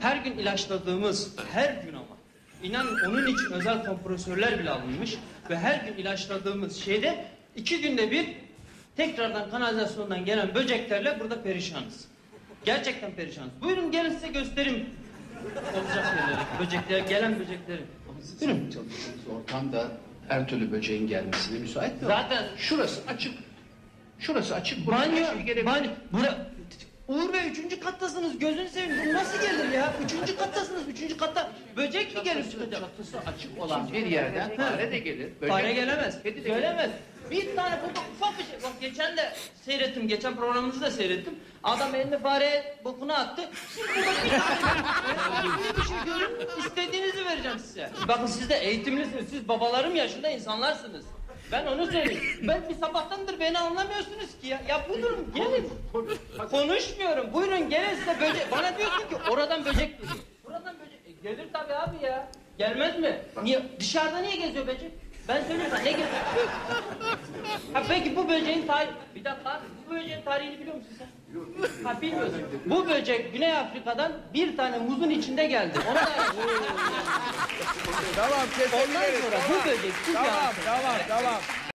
her gün ilaçladığımız, her gün ama. İnanın onun için özel kompresörler bile alınmış ve her gün ilaçladığımız şeyde iki günde bir tekrardan kanalizasyondan gelen böceklerle burada perişanız. Gerçekten perişanız. Buyurun gelin size göstereyim olacak yerleri, böcekler, gelen böcekleri. Buyurun. Çalıştığınız ortamda her türlü böceğin gelmesine müsait mi? Zaten Şurası açık. Şurası açık. burası banyo, gelebilir. banyo, bura, Uğur Bey üçüncü kattasınız gözünü seveyim bu nasıl gelir ya? Üçüncü kattasınız üçüncü katta böcek mi gelir çıkacak? Çatısı açık olan bir yerden fare de gelir. böcek Fare gelemez. Kedi de Gelemez. Bir tane burada ufak bir şey. Bak geçen de seyrettim. Geçen programınızı da seyrettim. Adam elinde fareye bokunu attı. Siz burada bir tane bir şey görün. istediğinizi vereceğim size. Bakın siz de eğitimlisiniz. Siz babalarım yaşında insanlarsınız. Ben onu söyleyeyim. Ben bir sabahtandır beni anlamıyorsunuz ki ya. Ya buyurun gelin. Konuşmuyorum. Buyurun gelin size böcek. Bana diyorsun ki oradan böcek geliyor. Buradan böcek. E, gelir tabii abi ya. Gelmez mi? Niye? Dışarıda niye geziyor böcek? Ben sana ne geziyor? Ha peki bu böceğin tarihi... Bir dakika bu böceğin tarihini biliyor musun sen? Ha bilmiyorsun. Bu böcek Güney Afrika'dan bir tane muzun içinde geldi. Onu da Tamam Ondan kesebiliriz. sonra bu böcek Tamam tamam tamam.